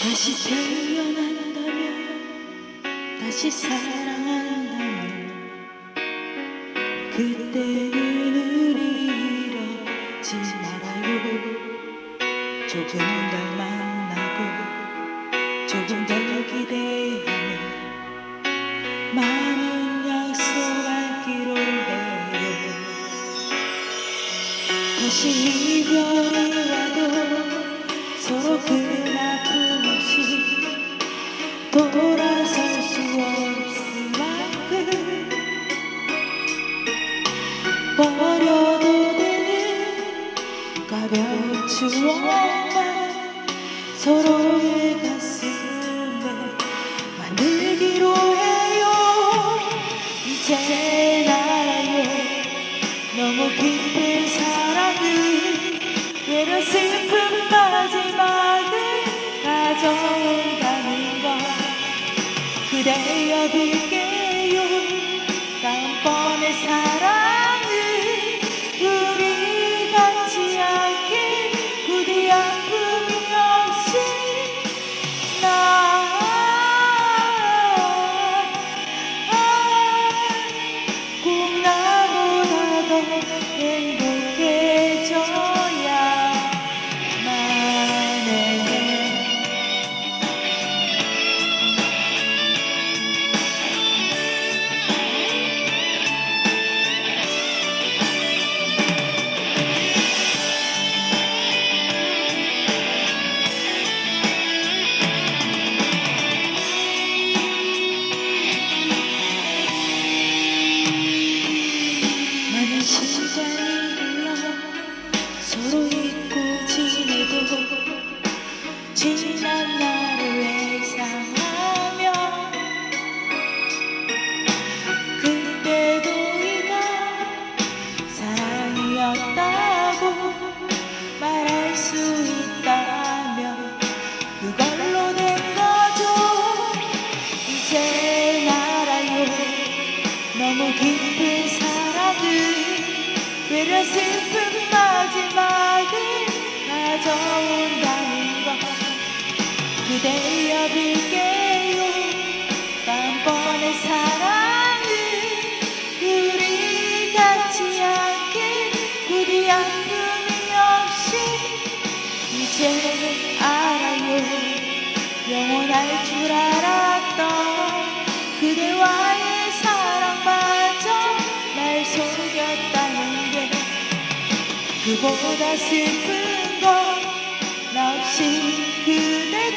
다시 태어난다면 다시 사랑한다면 그때는 우리 이러지 말아요. 조금 더 만나고 조금 더 기대하며 많은 약속하기로 해요. 다시 이별 추억만 서로의 가슴 지난 날을 회상하며 그때도 이가 사랑이었다고 말할 수 있다면 그걸로 된 거죠. 이제 알아요 너무 깊은 사랑은 외려 슬픈 마지막을 가져온다는 것 그대여 빌게요. 다음번의 사랑은 우리 같지 않게 부디 아픔이 없이 이제 알아요. 영원할 줄 알았던 그대와의 사랑마저 날 속였다는 게 그보다 슬픈 건 나 없이 그대